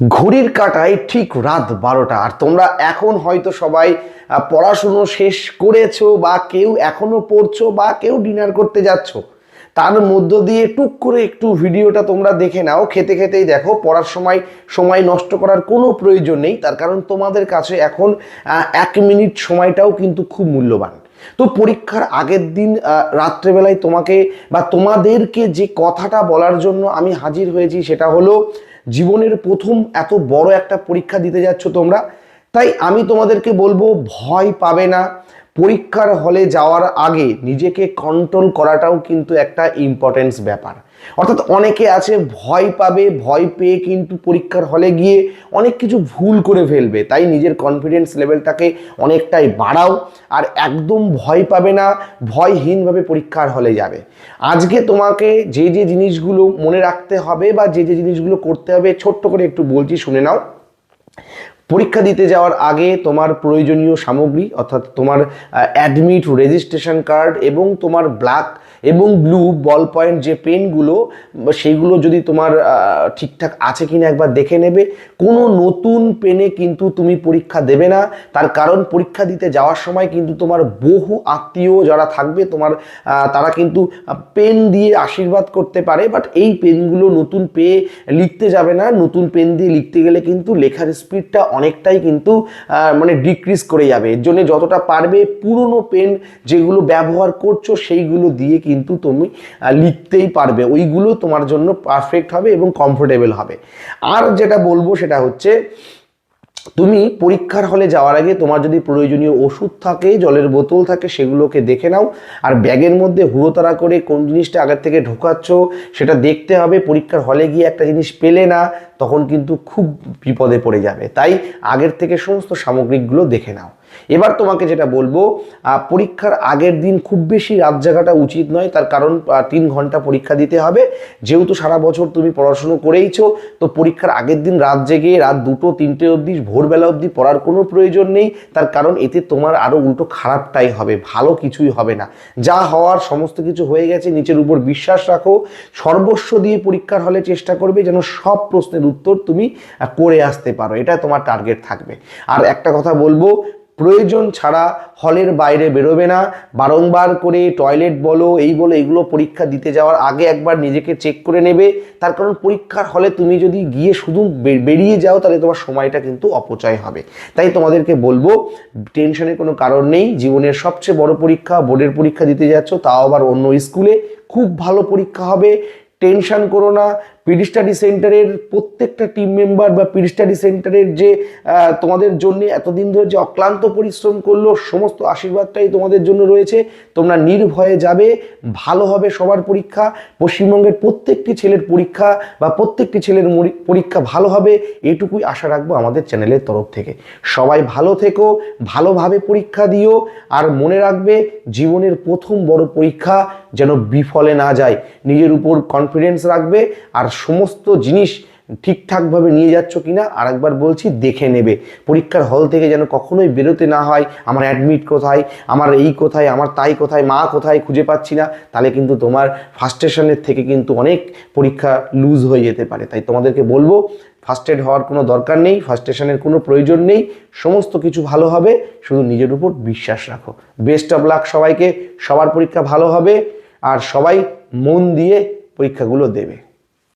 ঘড়ির কাটায় ঠিক রাত বারোটা। আর তোমরা এখন হয়তো সবাই পড়াশুনো শেষ করেছ বা কেউ এখনও পড়ছো বা কেউ ডিনার করতে যাচ্ছ, তার মধ্য দিয়ে টুক করে একটু ভিডিওটা তোমরা দেখে নাও। খেতে খেতেই দেখো, পড়ার সময় সময় নষ্ট করার কোনো প্রয়োজন নেই, তার কারণ তোমাদের কাছে এখন এক মিনিট সময়টাও কিন্তু খুব মূল্যবান। তো পরীক্ষার আগের দিন রাত্রেবেলায় তোমাকে বা তোমাদেরকে যে কথাটা বলার জন্য আমি হাজির হয়েছি সেটা হলো জীবনের প্রথম এত বড় একটা পরীক্ষা দিতে যাচ্ছ তোমরা। তাই আমি তোমাদেরকে বলব, ভয় পাবে না। পরীক্ষার হলে যাওয়ার আগে নিজেকে কন্ট্রোল করাটাও কিন্তু একটা ইম্পর্টেন্স ব্যাপার। অর্থাৎ অনেকে আছে, ভয় পাবে, ভয় পেয়ে কিন্তু পরীক্ষার হলে গিয়ে অনেক কিছু ভুল করে ফেলবে। তাই নিজের কনফিডেন্স লেভেলটাকে অনেকটাই বাড়াও আর একদম ভয় পাবে না, ভয়হীনভাবে পরীক্ষার হলে যাবে। আজকে তোমাকে যে যে জিনিসগুলো মনে রাখতে হবে বা যে যে জিনিসগুলো করতে হবে, ছোট্ট করে একটু বলছি, শুনে নাও। পরীক্ষা দিতে যাওয়ার আগে তোমার প্রয়োজনীয় সামগ্রী, অর্থাৎ তোমার অ্যাডমিট রেজিস্ট্রেশন কার্ড এবং তোমার ব্ল্যাক এবং ব্লু বল পয়েন্ট যে পেনগুলো সেইগুলো যদি তোমার ঠিকঠাক আছে কিনা একবার দেখে নেবে। কোনো নতুন পেনে কিন্তু তুমি পরীক্ষা দেবে না। তার কারণ পরীক্ষা দিতে যাওয়ার সময় কিন্তু তোমার বহু আত্মীয় যারা থাকবে, তোমার তারা কিন্তু পেন দিয়ে আশীর্বাদ করতে পারে। বাট এই পেনগুলো নতুন পেয়ে লিখতে যাবে না। নতুন পেন দিয়ে লিখতে গেলে কিন্তু লেখার স্পিডটা অনেকটাই কিন্তু মানে ডিক্রিজ করে যাবে। এর জন্য যতটা পারবে পুরনো পেন যেগুলো ব্যবহার করছ, সেইগুলো দিয়ে কিন্তু তুমি লিখতেই পারবে। ওইগুলো তোমার জন্য পারফেক্ট হবে এবং কমফোর্টেবল হবে। আর যেটা বলব সেটা হচ্ছে, তুমি পরীক্ষার হলে যাওয়ার আগে তোমার যদি প্রয়োজনীয় ওষুধ থাকে, জলের বোতল থাকে, সেগুলোকে দেখে নাও। আর ব্যাগের মধ্যে হুড়োতাড়া করে কোন জিনিসটা আগের থেকে ঢোকাচ্ছ, সেটা দেখতে হবে। পরীক্ষার হলে গিয়ে একটা জিনিস পেলে না, তখন কিন্তু খুব বিপদে পড়ে যাবে। তাই আগের থেকে সমস্ত সামগ্রিকগুলো দেখে নাও। এবার তোমাকে যেটা বলব পরীক্ষার আগের দিন খুব বেশি রাত জাগাটা উচিত নয়। তার কারণ তিন ঘণ্টা পরীক্ষা দিতে হবে। যেহেতু সারা বছর তুমি পড়াশুনো করেইছো, তো পরীক্ষার আগের দিন রাত জেগে রাত দুটো, তিনটে অবধি, ভোরবেলা অবধি পড়ার কোনো প্রয়োজন নেই। তার কারণ, এতে তোমার আরও উল্টো খারাপটাই হবে, ভালো কিছুই হবে না। যা হওয়ার সমস্ত কিছু হয়ে গেছে, নিচের উপর বিশ্বাস রাখো। সর্বস্ব দিয়ে পরীক্ষার হলে চেষ্টা করবে যেন সব প্রশ্নের উত্তর তুমি করে আসতে পারো। এটা তোমার টার্গেট থাকবে। আর একটা কথা বলব প্রয়োজন ছাড়া হলের বাইরে বেরোবে না। বারংবার করে টয়লেট বলো, এই বলো এইগুলো পরীক্ষা দিতে যাওয়ার আগে একবার নিজেকে চেক করে নেবে। তার কারণ পরীক্ষার হলে তুমি যদি গিয়ে শুধু বেরিয়ে যাও, তাহলে তোমার সময়টা কিন্তু অপচয় হবে। তাই তোমাদেরকে বলব টেনশনের কোনো কারণ নেই। জীবনের সবচেয়ে বড় পরীক্ষা, বোর্ডের পরীক্ষা দিতে যাচ্ছ, তাও আবার অন্য স্কুলে খুব ভালো পরীক্ষা হবে। টেনশন করো না। পিডি স্টাডি সেন্টারের প্রত্যেকটা টিম মেম্বার বা পিডি স্টাডি সেন্টারের যে তোমাদের জন্য এতদিন ধরে যে অক্লান্ত পরিশ্রম করল, সমস্ত আশীর্বাদটাই তোমাদের জন্য রয়েছে। তোমরা নির্ভয়ে যাবে, ভালো হবে সবার পরীক্ষা। পশ্চিমবঙ্গের প্রত্যেকটি ছেলের পরীক্ষা বা প্রত্যেকটি ছেলের পরীক্ষা ভালো হবে, এটুকুই আশা রাখব আমাদের চ্যানেলের তরফ থেকে। সবাই ভালো থেকো, ভালোভাবে পরীক্ষা দিও, আর মনে রাখবে, জীবনের প্রথম বড় পরীক্ষা যেন বিফলে না যায়। নিজের উপর কনফিডেন্স রাখবে, আর সমস্ত জিনিস ঠিকঠাকভাবে নিয়ে যাচ্ছ কিনা, আরেকবার বলছি দেখে নেবে। পরীক্ষার হল থেকে যেন কখনোই বেরোতে না হয়, আমার অ্যাডমিট কোথায়, আমার এই কোথায়, আমার তাই কোথায়, মা কোথায় খুঁজে পাচ্ছি না, তাহলে কিন্তু তোমার ফার্স্টেশনের থেকে কিন্তু অনেক পরীক্ষা লুজ হয়ে যেতে পারে। তাই তোমাদেরকে বলব ফার্স্ট এড হওয়ার কোনো দরকার নেই ফার্স্টেশনের কোনো প্রয়োজন নেই, সমস্ত কিছু ভালো হবে, শুধু নিজের উপর বিশ্বাস রাখো। বেস্ট অফ লাক সবাইকে, সবার পরীক্ষা ভালো হবে, আর সবাই মন দিয়ে পরীক্ষাগুলো দেবে।